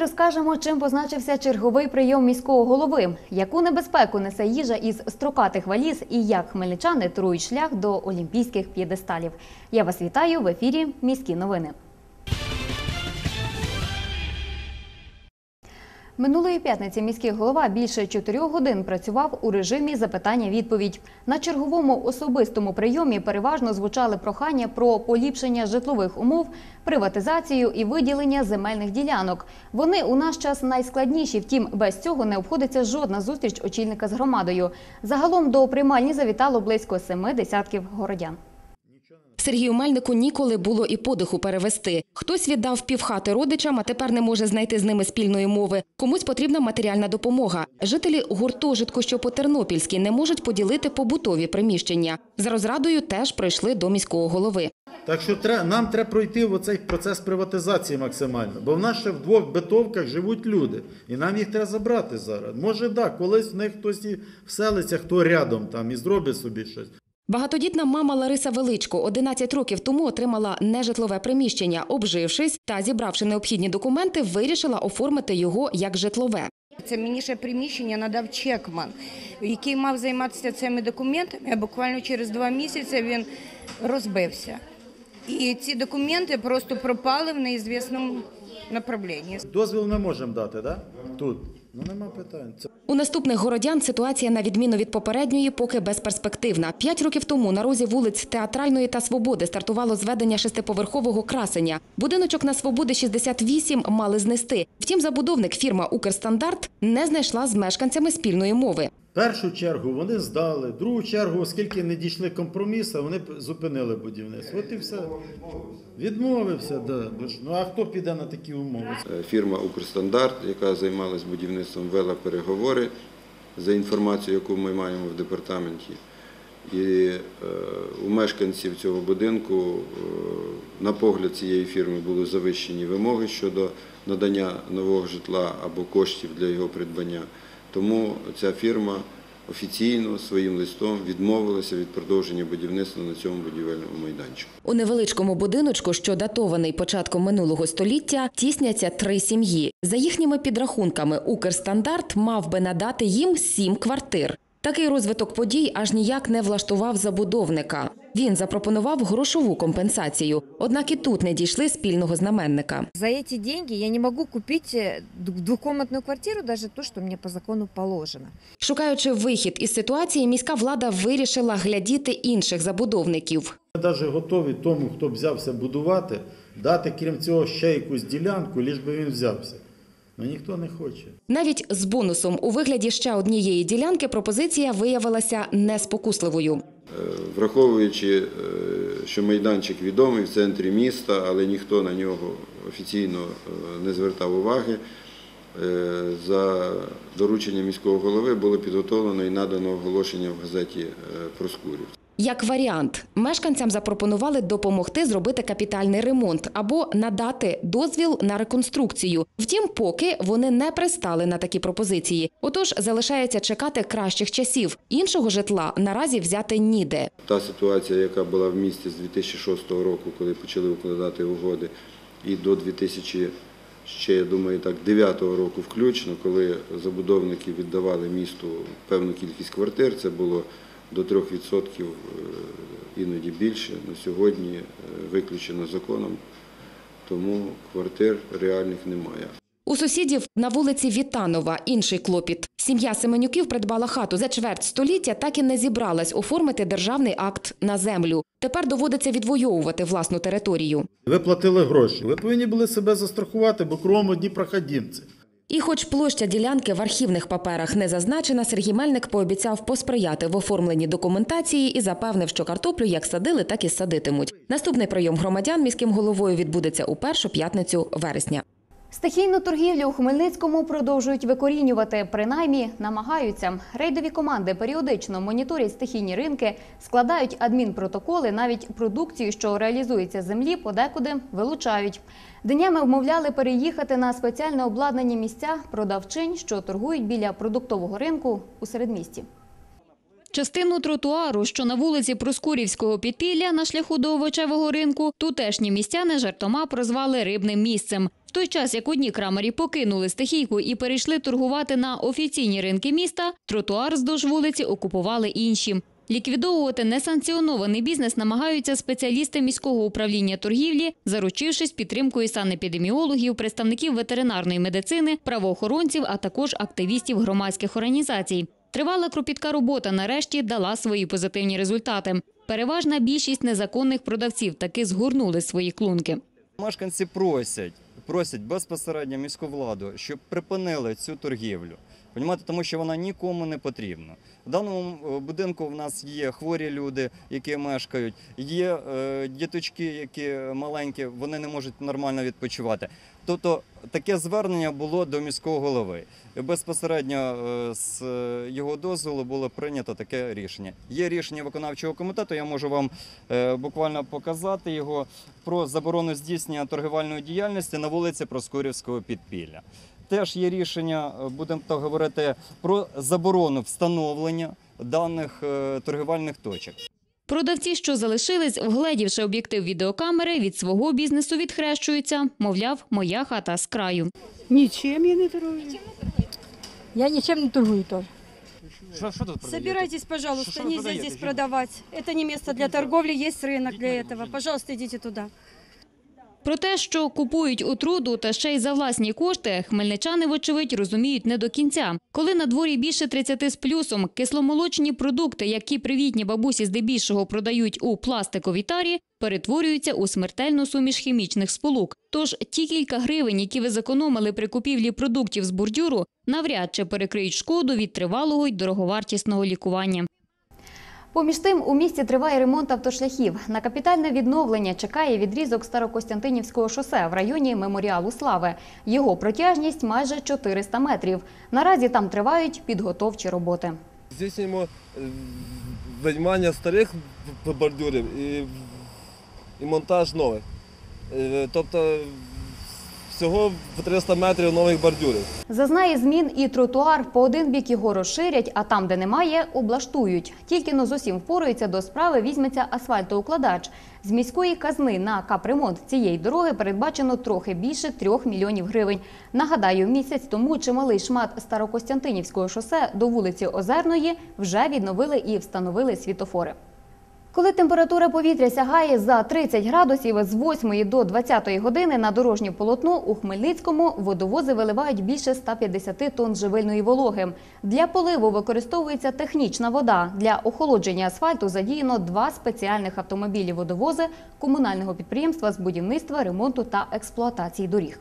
Розкажемо, чим позначився черговий прийом міського голови, яку небезпеку несе їжа із строкатих валіз і як хмельничани турують шлях до олімпійських п'єдесталів. Я вас вітаю в ефірі Міські новини. Минулої п'ятниці міський голова більше чотирьох годин працював у режимі запитання-відповідь. На черговому особистому прийомі переважно звучали прохання про поліпшення житлових умов, приватизацію і виділення земельних ділянок. Вони у наш час найскладніші, втім, без цього не обходиться жодна зустріч очільника з громадою. Загалом до приймальні завітало близько семи десятків городян. Сергію Мельнику ніколи було і подиху перевести. Хтось віддав півхати родичам, а тепер не може знайти з ними спільної мови. Комусь потрібна матеріальна допомога. Жителі гуртожитку, що по Тернопільській, не можуть поділити побутові приміщення. За розрадою теж прийшли до міського голови. Так що нам треба пройти в оцей процес приватизації максимально. Бо в нас ще в двох битовках живуть люди. І нам їх треба забрати зараз. Може, так, колись в них хтось і вселиться, хто рядом там і зробить собі щось. Багатодітна мама Лариса Величко 11 років тому отримала нежитлове приміщення. Обжившись та зібравши необхідні документи, вирішила оформити його як житлове. Це мені ще приміщення надав Чекман, який мав займатися цими документами, а буквально через два місяці він розбився. І ці документи просто пропали в неізвісному направленні. Дозвіл ми можемо дати, так? Тут. Ну нема питань. Це У наступних городян ситуація, на відміну від попередньої, поки безперспективна. П'ять років тому на розі вулиць Театральної та Свободи стартувало зведення шестиповерхового красення. Будиночок на Свободи 68 мали знести. Втім, забудовник фірма Укрстандарт не знайшла з мешканцями спільної мови. Першу чергу вони здали, другу чергу, оскільки не дійшли компромісу, вони зупинили будівництво. От і все. Відмовився, да. Ну а хто піде на такі умови? Е, Фірма Укрстандарт, яка займалась будівництвом, вела переговори за інформацією, яку ми маємо в департаменті. І е, у мешканців цього будинку, е, на погляд цієї фірми, були завищені вимоги щодо надання нового житла або коштів для його придбання. Тому ця фірма офіційно своїм листом відмовилася від продовження будівництва на цьому будівельному майданчику. У невеличкому будиночку, що датований початком минулого століття, тісняться три сім'ї. За їхніми підрахунками, Укрстандарт мав би надати їм сім квартир. Такий розвиток подій аж ніяк не влаштував забудовника. Він запропонував грошову компенсацію, однак і тут не дійшли спільного знаменника. За эти деньги я не могу купить э, д- двухкомнатную квартиру, даже то, что мне по закону положено. Шукаючи вихід із ситуації, міська влада вирішила глядіти інших забудовників. Ми навіть готові тому, хто б взявся будувати, дати крім цього ще якусь ділянку, ліж би він взявся. Ну ніхто не хоче. Навіть з бонусом у вигляді ще однієї ділянки пропозиція виявилася неспокусливою. Е, Враховуючи, е, що майданчик відомий в центрі міста, але ніхто на нього офіційно е, не звертав уваги, за дорученням міського голови було підготовлено і надано оголошення в газеті «Проскурів». Як варіант, мешканцям запропонували допомогти зробити капітальний ремонт або надати дозвіл на реконструкцію. Втім, поки вони не пристали на такі пропозиції. Отож, залишається чекати кращих часів. Іншого житла наразі взяти ніде. Та ситуація, яка була в місті з 2006 року, коли почали укладати угоди, і до 2000, ще, я думаю, так, 9 року включно, коли забудовники віддавали місту певну кількість квартир, це було до 3%, е, іноді більше. На сьогодні е, виключено законом, тому квартир реальних немає. У сусідів на вулиці Вітанова інший клопіт. Сім'я Семенюків придбала хату за чверть століття, так і не зібралась оформити державний акт на землю. Тепер доводиться відвоювати власну територію. Ви платили гроші. Ви повинні були себе застрахувати, бо кругом одні проходімці. І хоч площа ділянки в архівних паперах не зазначена, Сергій Мельник пообіцяв посприяти в оформленні документації і запевнив, що картоплю як садили, так і садитимуть. Наступний прийом громадян міським головою відбудеться у першу п'ятницю вересня. Стихійну торгівлю у Хмельницькому продовжують викорінювати, принаймні намагаються. Рейдові команди періодично моніторять стихійні ринки, складають адмінпротоколи, навіть продукцію, що реалізується землі, подекуди вилучають. Днями вмовляли переїхати на спеціально обладнані місця продавчинь, що торгують біля продуктового ринку у середмісті. Частину тротуару, що на вулиці Проскурівського підпілля на шляху до овочевого ринку, тутешні містяни жартома прозвали рибним місцем. В той час, як одні крамарі покинули стихійку і перейшли торгувати на офіційні ринки міста, тротуар здовж вулиці окупували інші. Ліквідовувати несанкціонований бізнес намагаються спеціалісти міського управління торгівлі, заручившись підтримкою санепідеміологів, представників ветеринарної медицини, правоохоронців, а також активістів громадських організацій. Тривала кропітка робота нарешті дала свої позитивні результати. Переважна більшість незаконних продавців таки згорнули свої клунки. Мешканці просять, просять безпосередньо міську владу, щоб припинили цю торгівлю. Понімаєте, тому що вона нікому не потрібна. В даному е, будинку в нас є хворі люди, які мешкають, є е, діточки, які маленькі, вони не можуть нормально відпочивати. Тобто таке звернення було до міського голови. Безпосередньо е, з е, його дозволу було прийнято таке рішення. Є рішення виконавчого комітету. Я можу вам е, буквально показати його про заборону здійснення торгівельної діяльності на вулиці Проскурівського підпілля. Теж є рішення, будемо говорити, про заборону встановлення даних торгівельних точок. Продавці, що залишились, вгледівши об'єктив відеокамери, від свого бізнесу відхрещуються. Мовляв, моя хата з краю. Ничем я не торгую. Я ничем не торгую тоже. Що, що тут продаєте? Собирайтесь, пожалуйста, Что вы нельзя продаете? здесь продавать. Это не место для торговли, есть рынок для этого. Пожалуйста, идите туда. Про те, що купують отруду та ще й за власні кошти, хмельничани, вочевидь, розуміють не до кінця. Коли на дворі більше 30 з плюсом, кисломолочні продукти, які привітні бабусі здебільшого продають у пластиковій тарі, перетворюються у смертельну суміш хімічних сполук. Тож ті кілька гривень, які ви зекономили при купівлі продуктів з бордюру, навряд чи перекриють шкоду від тривалого й дороговартісного лікування. Поміж тим, у місті триває ремонт автошляхів. На капітальне відновлення чекає відрізок Старокостянтинівського шосе в районі Меморіалу Слави. Його протяжність майже 400 метрів. Наразі там тривають підготовчі роботи. Здійснюємо е, виймання старих бордюрів і, монтаж нових. Е, Тобто всього в 300 метрів нових бордюрів. Зазнає змін і тротуар. По один бік його розширять, а там, де немає, облаштують. Тільки но з усім впорується до справи візьметься асфальтоукладач. З міської казни на капремонт цієї дороги передбачено трохи більше трьох мільйонів гривень. Нагадаю, місяць тому чималий шмат Старокостянтинівського шосе до вулиці Озерної вже відновили і встановили світофори. Коли температура повітря сягає за 30 градусів з 8 до 20 години на дорожнє полотно у Хмельницькому водовози виливають більше 150 тонн живильної вологи. Для поливу використовується технічна вода. Для охолодження асфальту задіяно два спеціальних автомобілі-водовози комунального підприємства з будівництва, ремонту та експлуатації доріг.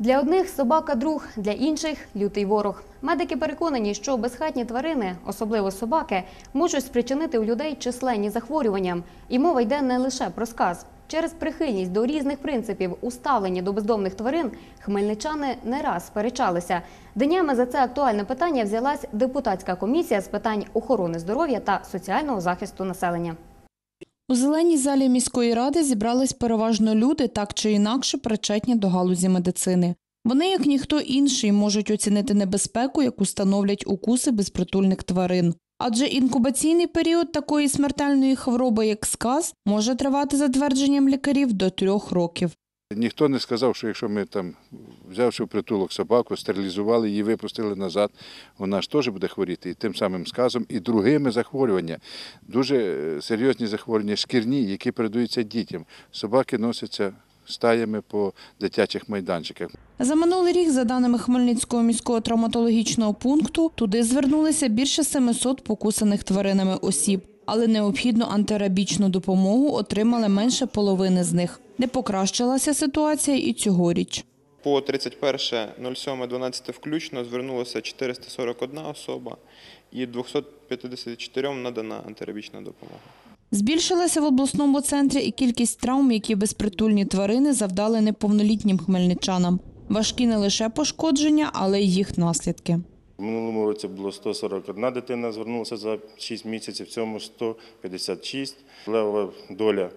Для одних собака друг, для інших лютий ворог. Медики переконані, що безхатні тварини, особливо собаки, можуть спричинити у людей численні захворювання. І мова йде не лише про сказ. Через прихильність до різних принципів у ставленні до бездомних тварин хмельничани не раз сперечалися. Днями за це актуальне питання взялась депутатська комісія з питань охорони здоров'я та соціального захисту населення. У зеленій залі міської ради зібрались переважно люди, так чи інакше причетні до галузі медицини. Вони, як ніхто інший, можуть оцінити небезпеку, яку становлять укуси безпритульних тварин. Адже інкубаційний період такої смертельної хвороби, як сказ, може тривати за твердженням лікарів до трьох років. Ніхто не сказав, що якщо ми там, взявши в притулок собаку, стерилізували її, випустили назад, вона ж теж буде хворіти і тим самим сказом, і другими захворювання. Дуже е, серйозні захворювання, шкірні, які передаються дітям. Собаки носяться стаями по дитячих майданчиках. За минулий рік, за даними Хмельницького міського травматологічного пункту, туди звернулися більше 700 покусаних тваринами осіб, але необхідну антирабічну допомогу отримали менше половини з них. Не покращилася ситуація і цьогоріч. По 31.07.12 включно звернулося 441 особа і 254 надана антирабічна допомога. Збільшилася в обласному центрі і кількість травм, які безпритульні тварини завдали неповнолітнім хмельничанам. Важкі не лише пошкодження, але й їх наслідки. В минулому році було 141 дитина звернулася за 6 місяців, в цьому 156. Левова доля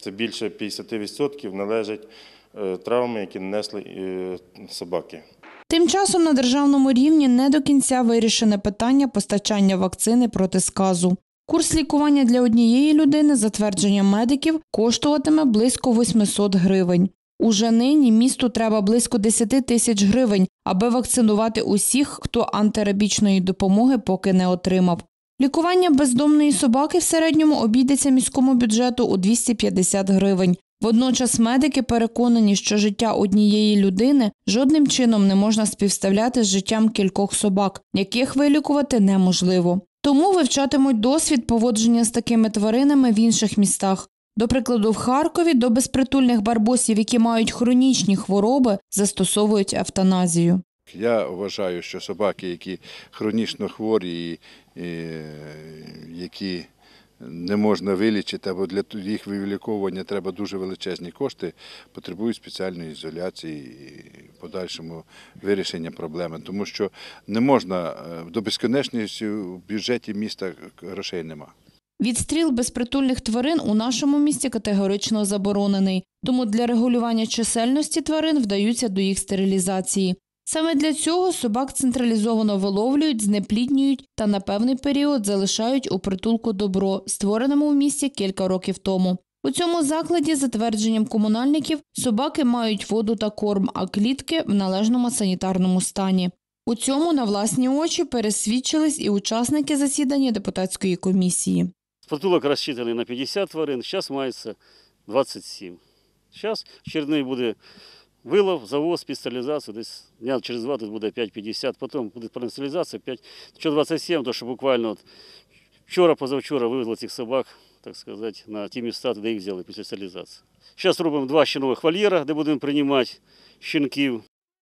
це більше 50% належать е, травми, які нанесли е, собаки. Тим часом на державному рівні не до кінця вирішене питання постачання вакцини проти сказу. Курс лікування для однієї людини, за твердженням медиків, коштуватиме близько 800 гривень. Уже нині місту треба близько 10 тисяч гривень, аби вакцинувати усіх, хто антирабічної допомоги поки не отримав. Лікування бездомної собаки в середньому обійдеться міському бюджету у 250 гривень. Водночас медики переконані, що життя однієї людини жодним чином не можна співставляти з життям кількох собак, яких вилікувати неможливо. Тому вивчатимуть досвід поводження з такими тваринами в інших містах. До прикладу, в Харкові до безпритульних барбосів, які мають хронічні хвороби, застосовують евтаназію. Я вважаю, що собаки, які хронічно хворі, і, і, які не можна вилічити, або для їх виліковування треба дуже величезні кошти, потребують спеціальної ізоляції і подальшому вирішення проблеми. Тому що не можна е, до безконечності в бюджеті міста грошей нема. Відстріл безпритульних тварин у нашому місті категорично заборонений, тому для регулювання чисельності тварин вдаються до їх стерилізації. Саме для цього собак централізовано виловлюють, знепліднюють та на певний період залишають у притулку добро, створеному у місті кілька років тому. У цьому закладі, за твердженням комунальників, собаки мають воду та корм, а клітки в належному санітарному стані. У цьому на власні очі пересвідчились і учасники засідання депутатської комісії. Притулок розчитаний на 50 тварин, зараз мається 27. Зараз черний буде вилов, завоз, спеціалізація, десь дня через два тут буде 5,50, потім буде спеціалізація 5, що 27, то що буквально от вчора, позавчора вивезли цих собак, так сказати, на ті міста, де їх взяли після стерилізації. Зараз робимо два щенових вольєра, де будемо приймати щенків.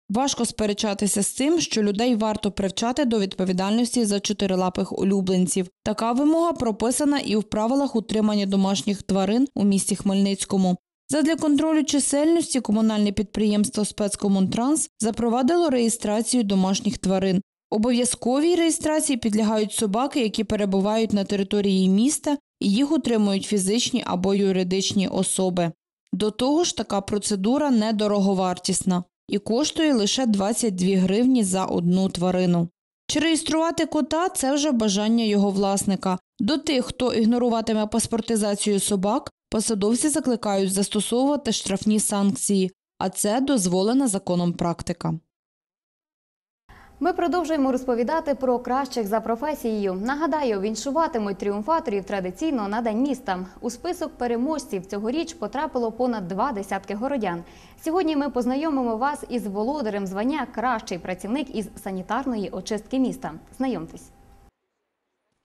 Важко сперечатися з тим, що людей варто привчати до відповідальності за чотирилапих улюбленців. Така вимога прописана і в правилах утримання домашніх тварин у місті Хмельницькому. Задля контролю чисельності комунальне підприємство «Спецкомунтранс» запровадило реєстрацію домашніх тварин. Обов'язковій реєстрації підлягають собаки, які перебувають на території міста і їх утримують фізичні або юридичні особи. До того ж, така процедура недороговартісна і коштує лише 22 гривні за одну тварину. Чи реєструвати кота це вже бажання його власника. До тих, хто ігноруватиме паспортизацію собак, посадовці закликають застосовувати штрафні санкції, а це дозволена законом практика. Ми продовжуємо розповідати про кращих за професією. Нагадаю, віншуватимуть тріумфаторів традиційно на День міста. У список переможців цьогоріч потрапило понад два десятки городян. Сьогодні ми познайомимо вас із володарем звання Кращий працівник із санітарної очистки міста. Знайомтесь.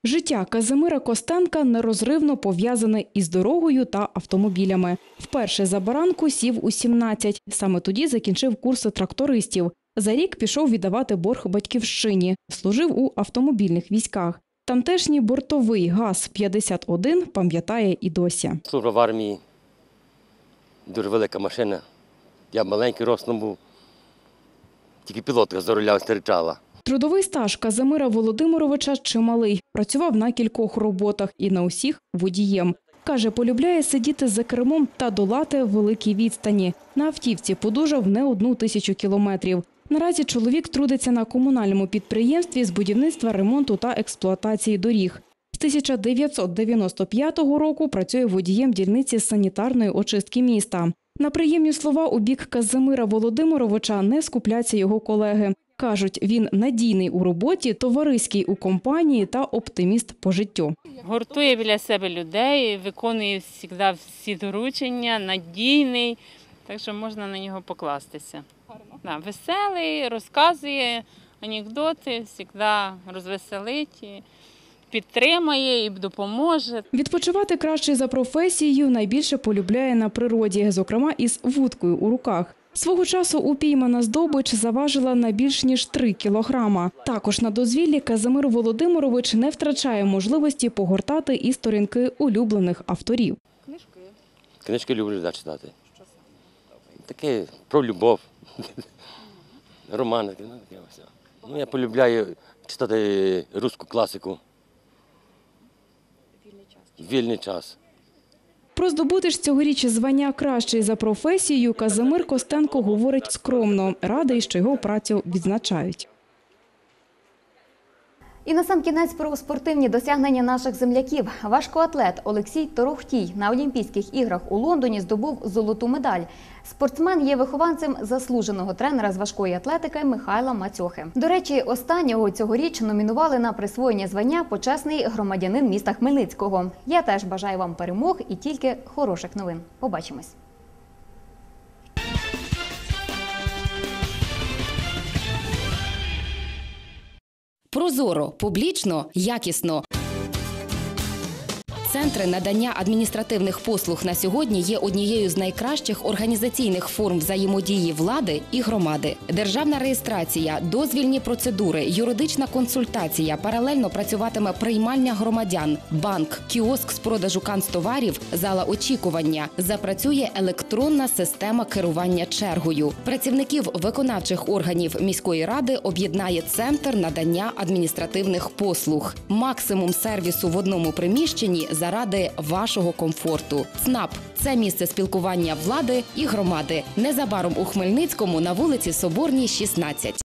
Життя Казимира Костенка нерозривно пов'язане із дорогою та автомобілями. Вперше за баранку сів у 17. Саме тоді закінчив курси трактористів. За рік пішов віддавати борг батьківщині. Служив у автомобільних військах. Тамтешній бортовий ГАЗ-51 пам'ятає і досі. Служив в армії, дуже велика машина. Я маленький ростом був, тільки пілотка за руля стерчала. Трудовий стаж Казимира Володимировича чималий. Працював на кількох роботах і на усіх водієм. Каже, полюбляє сидіти за кермом та долати великі відстані. На автівці подужав не одну тисячу кілометрів. Наразі чоловік трудиться на комунальному підприємстві з будівництва, ремонту та експлуатації доріг. З 1995 року працює водієм дільниці санітарної очистки міста. На приємні слова у бік Казимира Володимировича не скупляться його колеги. Кажуть, він надійний у роботі, товариський у компанії та оптиміст по життю. Гуртує біля себе людей, виконує завжди всі доручення, надійний, так що можна на нього покластися. Да, веселий, розказує анекдоти, завжди розвеселить, і підтримає і допоможе. Відпочивати краще за професією найбільше полюбляє на природі, зокрема із вудкою у руках. Свого часу упіймана здобич заважила на більш ніж 3 кілограма. Також на дозвіллі Казимир Володимирович не втрачає можливості погортати і сторінки улюблених авторів. Книжки люблю да, читати. Таке про любов, романи. Ну, таке все. ну, я полюбляю читати русську класику. Вільний час. Вільний час. Про здобутиш цьогоріч звання кращий за професією Казимир Костенко говорить скромно, радий, що його працю відзначають. І на сам кінець про спортивні досягнення наших земляків. Важкоатлет Олексій Торохтій на Олімпійських іграх у Лондоні здобув золоту медаль. Спортсмен є вихованцем заслуженого тренера з важкої атлетики Михайла Мацьохи. До речі, останнього цьогоріч номінували на присвоєння звання почесний громадянин міста Хмельницького. Я теж бажаю вам перемог і тільки хороших новин. Побачимось. Прозоро, публічно, якісно. Центри надання адміністративних послуг на сьогодні є однією з найкращих організаційних форм взаємодії влади і громади. Державна реєстрація, дозвільні процедури, юридична консультація. Паралельно працюватиме приймальня громадян, банк, кіоск з продажу канцтоварів, зала очікування. Запрацює електронна система керування чергою. Працівників виконавчих органів міської ради об'єднає центр надання адміністративних послуг. Максимум сервісу в одному приміщенні заради вашого комфорту. ЦНАП це місце спілкування влади і громади. Незабаром у Хмельницькому на вулиці Соборній, 16.